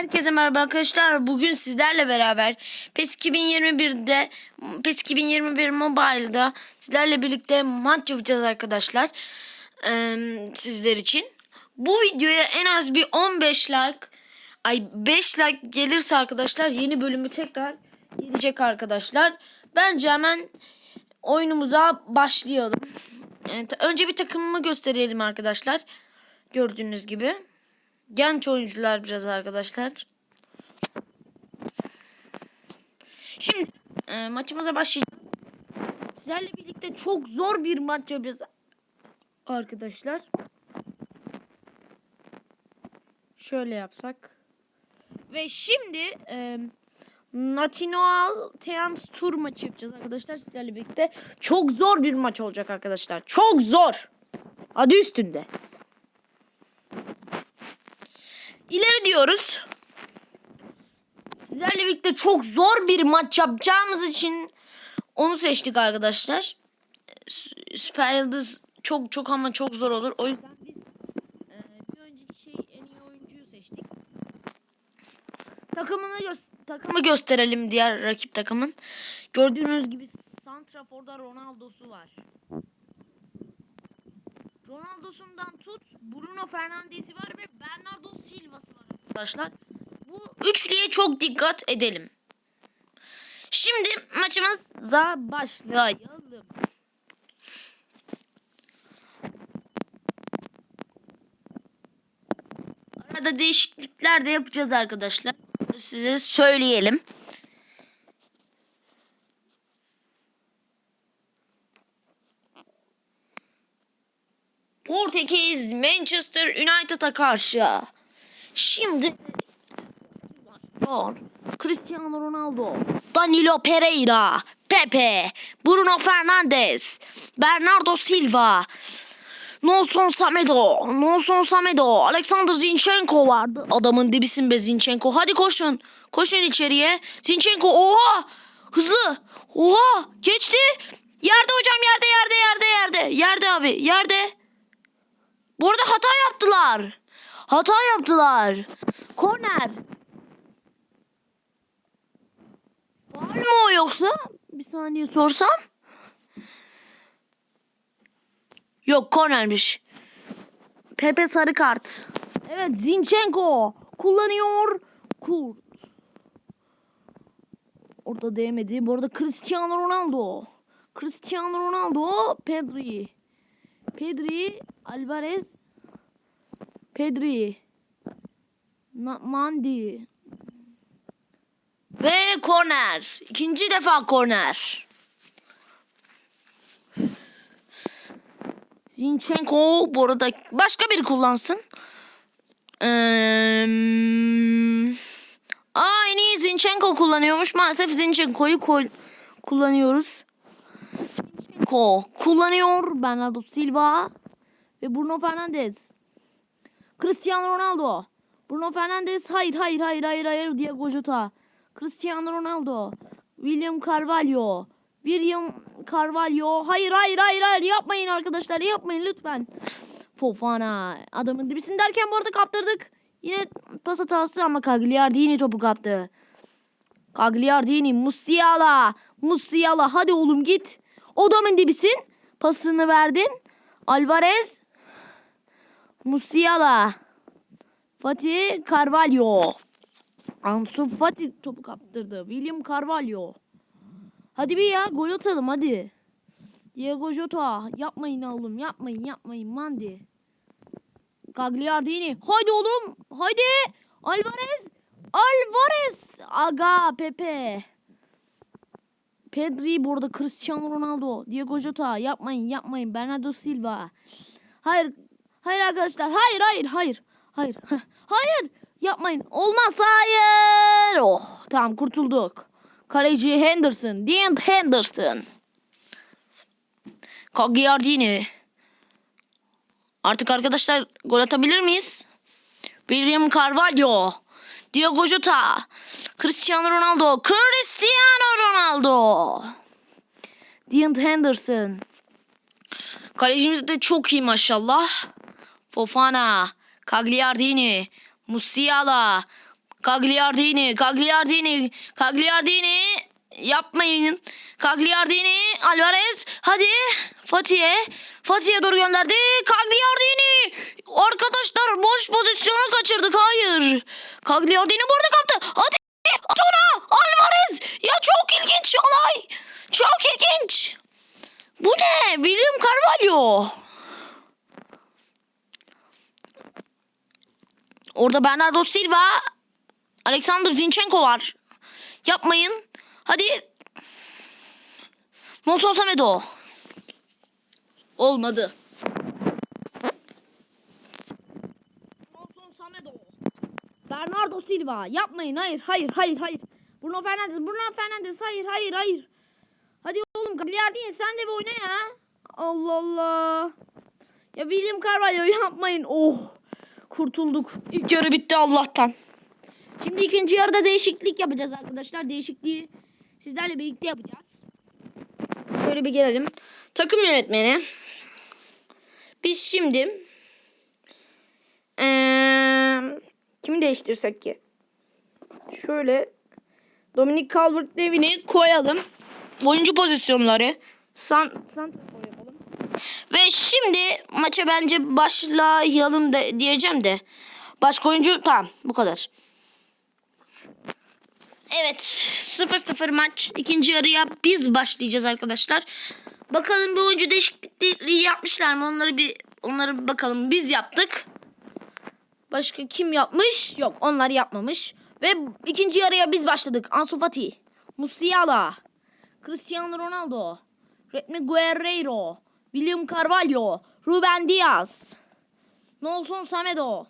Herkese merhaba arkadaşlar. Bugün sizlerle beraber PES 2021'de PES 2021 Mobile'da sizlerle birlikte maç yapacağız arkadaşlar. Ee, sizler için. Bu videoya en az bir 15 like ay 5 like gelirse arkadaşlar yeni bölümü tekrar gelecek arkadaşlar. Bence hemen oyunumuza başlayalım. Evet, önce bir takımımı gösterelim arkadaşlar. Gördüğünüz gibi. Genç oyuncular biraz arkadaşlar. Şimdi e, maçımıza başlayacağız. Sizlerle birlikte çok zor bir maç yapacağız arkadaşlar. Şöyle yapsak. Ve şimdi e, National Teams Tour maçı yapacağız arkadaşlar sizlerle birlikte. Çok zor bir maç olacak arkadaşlar. Çok zor. Adı üstünde. İleri diyoruz. Sizlerle birlikte çok zor bir maç yapacağımız için onu seçtik arkadaşlar. Sü- Süper Yıldız çok çok ama çok zor olur. O yüzden biz e, bir önceki şey en iyi oyuncuyu seçtik. Takımını gö- takımı gösterelim diğer rakip takımın. Gördüğünüz gibi Santrafor'da Ronaldo'su var. Ronaldo'sundan tut Bruno Fernandes'i var ve Bernardo Silva'sı var arkadaşlar. Bu üçlüye çok dikkat edelim. Şimdi maçımıza başlayalım. Arada değişiklikler de yapacağız arkadaşlar. Size söyleyelim. Portekiz Manchester United'a karşı. Şimdi. Cristiano Ronaldo, Danilo Pereira, Pepe, Bruno Fernandes, Bernardo Silva, Nelson Samedo, Nelson Samedo, Alexander Zinchenko vardı. Adamın dibisin be Zinchenko. Hadi koşun. Koşun içeriye. Zinchenko oha! Hızlı. Oha! Geçti. Yerde hocam yerde yerde yerde yerde. Yerde abi yerde. Bu arada hata yaptılar. Hata yaptılar. Korner. Var mı o yoksa? Bir saniye sorsam. Yok kornermiş. Pepe sarı kart. Evet Zinchenko kullanıyor. Kurt. Orada değmedi. Bu arada Cristiano Ronaldo. Cristiano Ronaldo. Pedri. Pedri. Alvarez. Pedri. Na- Mandi. Ve korner. İkinci defa korner. Zinchenko bu arada başka biri kullansın. Ee, aa en iyi Zinchenko kullanıyormuş. Maalesef Zinchenko'yu koy- kullanıyoruz. Zinchenko kullanıyor. Bernardo Silva ve Bruno Fernandes. Cristiano Ronaldo. Bruno Fernandes hayır hayır hayır hayır hayır Diego Jota. Cristiano Ronaldo. William Carvalho. William Carvalho. Hayır hayır hayır hayır yapmayın arkadaşlar yapmayın lütfen. Fofana. Adamın dibisin derken bu arada kaptırdık. Yine pas hatası ama Cagliardini topu kaptı. Cagliardini. Musiala. Musiala. Hadi oğlum git. Adamın dibisin. Pasını verdin. Alvarez. Musiala. Fatih Carvalho. Ansu Fati topu kaptırdı. William Carvalho. Hadi bir ya gol atalım hadi. Diego Jota. Yapmayın oğlum yapmayın yapmayın Mandi. Gagliardini. Haydi oğlum. Haydi. Alvarez. Alvarez. Aga Pepe. Pedri burada Cristiano Ronaldo. Diego Jota. Yapmayın yapmayın. Bernardo Silva. Hayır. Hayır arkadaşlar. Hayır hayır hayır. Hayır. Hayır. Yapmayın. Olmaz. Hayır. Oh tamam kurtulduk. Kaleci Henderson. Dean Henderson. Cagliardini. Artık arkadaşlar gol atabilir miyiz? William Carvalho. Diego Jota. Cristiano Ronaldo. Cristiano Ronaldo. Dean Henderson. Kalecimiz de çok iyi maşallah. Fofana. Cagliardini. Musiala. Cagliardini, Cagliardini, Cagliardini yapmayın. Cagliardini, Alvarez hadi Fatih'e. Fatih'e doğru gönderdi. Cagliardini. Arkadaşlar boş pozisyonu kaçırdık. Hayır. Cagliardini burada kaptı. Hadi at. Alvarez. Ya çok ilginç olay. Çok ilginç. Bu ne? William Carvalho. Orada Bernardo Silva, Alexander Zinchenko var. Yapmayın. Hadi. Nelson Semedo. Olmadı. Nelson Semedo. Bernardo Silva. Yapmayın. Hayır, hayır, hayır, hayır. Bruno Fernandes, Bruno Fernandes. Hayır, hayır, hayır. Hadi oğlum Gagliardini sen de bir oyna ya. Allah Allah. Ya William Carvalho yapmayın. Oh. Kurtulduk. İlk yarı bitti Allah'tan. Şimdi ikinci yarıda değişiklik yapacağız arkadaşlar. Değişikliği sizlerle birlikte yapacağız. Şöyle bir gelelim. Takım yönetmeni. Biz şimdi eee kimi değiştirsek ki? Şöyle Dominic Calvert-Lewin'i koyalım. Oyuncu pozisyonları. San, santrafor yapalım. Şimdi maça bence başlayalım de, diyeceğim de. Başka oyuncu tamam bu kadar. Evet 0-0 maç. İkinci yarıya biz başlayacağız arkadaşlar. Bakalım bir oyuncu değişiklikleri yapmışlar mı? Onları bir onları bakalım. Biz yaptık. Başka kim yapmış? Yok onlar yapmamış. Ve ikinci yarıya biz başladık. Ansu Fati, Musiala, Cristiano Ronaldo, Remy Guerreiro, William Carvalho, Ruben Diaz, Nelson Semedo,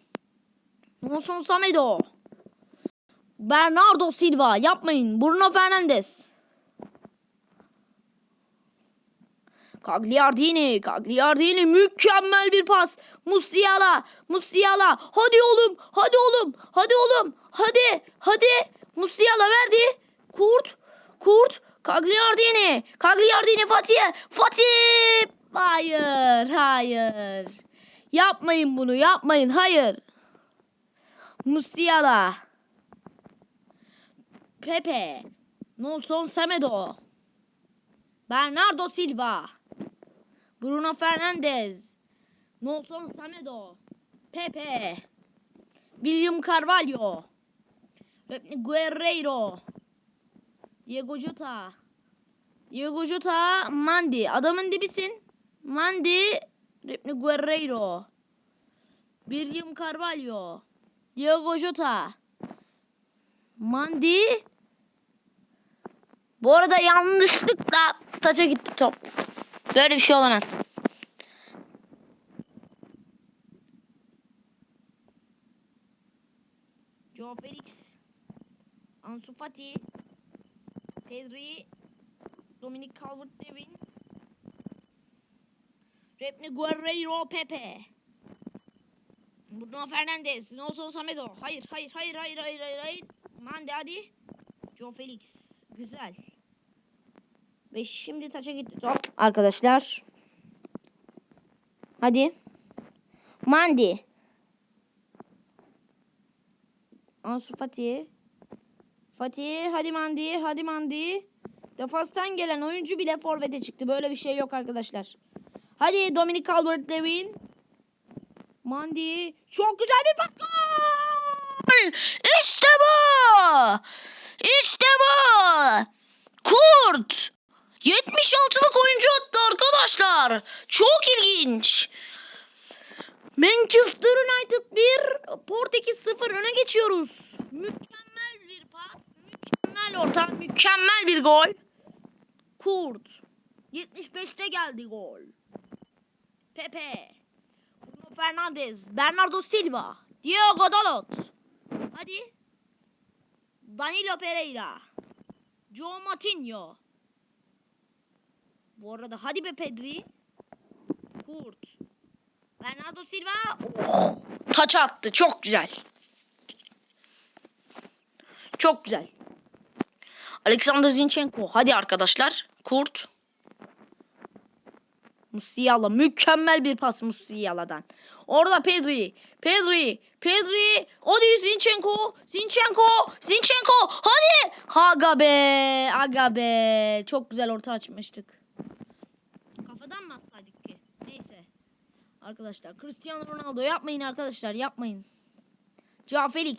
Nelson Semedo, Bernardo Silva yapmayın. Bruno Fernandes. Cagliardini, Cagliardini mükemmel bir pas. Musiala, Musiala. Hadi oğlum, hadi oğlum, hadi oğlum, hadi, hadi. Musiala verdi. Kurt, Kurt, Cagliardini, Cagliardini Fatih, Fatih. Hayır, hayır. Yapmayın bunu, yapmayın, hayır. Musiala. Pepe. Nelson Semedo. Bernardo Silva. Bruno Fernandes. Nelson Semedo. Pepe. William Carvalho. Guerreiro. Diego Jota. Diego Jota. Mandi. Adamın dibisin. Mandi. Remy Guerreiro. William Carvalho. Diego Jota. Mandi. Bu arada yanlışlıkla taça gitti top. Böyle bir şey olamaz. Joe Felix. Ansu Fati. Pedri. Dominic Calvert-Lewin. Repni Guerreiro Pepe. Bruno Fernandes. Nelson Samedo. Hayır, hayır, hayır, hayır, hayır, hayır, hayır. Mande hadi. Joe Felix. Güzel. Ve şimdi taça gitti top. Arkadaşlar. Hadi. Mandi. Ansu Fatih. Fatih. Hadi Mandi. Hadi Mandi. Defanstan gelen oyuncu bile forvete çıktı. Böyle bir şey yok arkadaşlar. Hadi Dominic Calvert-Lewin. Mandi. Çok güzel bir pas. Gol! İşte bu! İşte bu! Kurt! 76'lık oyuncu attı arkadaşlar. Çok ilginç. Manchester United 1, Portekiz 0 öne geçiyoruz. Mükemmel bir pas, mükemmel orta, mükemmel bir gol. Kurt. 75'te geldi gol. Pepe. Bruno Fernandes, Bernardo Silva, Diego Dalot. Hadi. Danilo Pereira. Joe Matinho. Bu arada hadi be Pedri. Kurt. Bernardo Silva. Oh, taç attı. Çok güzel. Çok güzel. Alexander Zinchenko. Hadi arkadaşlar. Kurt. Musiala. Mükemmel bir pas Musiala'dan. Orada Pedri. Pedri. Pedri. Hadi Zinchenko. Zinchenko. Zinchenko. Hadi. Aga be. Aga be. Çok güzel orta açmıştık. Kafadan mı atsaydık ki? Neyse. Arkadaşlar Cristiano Ronaldo yapmayın arkadaşlar yapmayın. Joao Felix.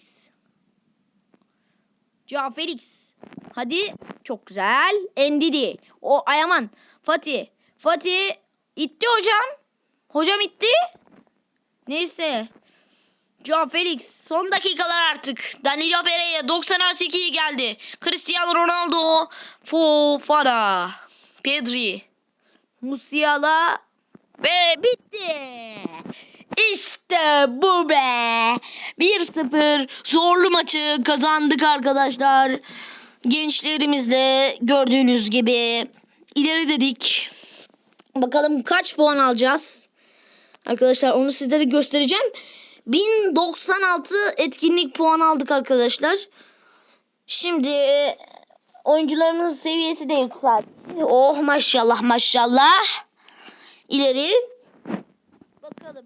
Joao Felix. Hadi. Çok güzel. Endidi. O Ayaman. Fatih. Fatih. İtti hocam. Hocam itti. Neyse. Joao Felix. Son dakikalar artık. Danilo Pereira 90 artı 2'ye geldi. Cristiano Ronaldo. Fofana. Pedri. Musiala. Ve bitti. İşte bu be. 1-0 zorlu maçı kazandık arkadaşlar. Gençlerimizle gördüğünüz gibi ileri dedik. Bakalım kaç puan alacağız. Arkadaşlar onu sizlere göstereceğim. 1096 etkinlik puan aldık arkadaşlar. Şimdi e, oyuncularımızın seviyesi de yükseldi. Oh maşallah maşallah. İleri. Bakalım.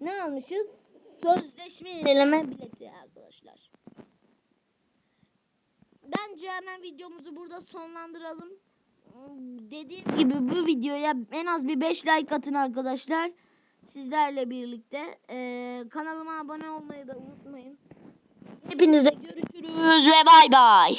Ne almışız? Sözleşme yenileme bileti arkadaşlar. Bence hemen videomuzu burada sonlandıralım. Dediğim gibi bu videoya en az bir 5 like atın arkadaşlar. Sizlerle birlikte. Ee, kanalıma abone olmayı da unutmayın. Hepinizle görüşürüz ve bay bay.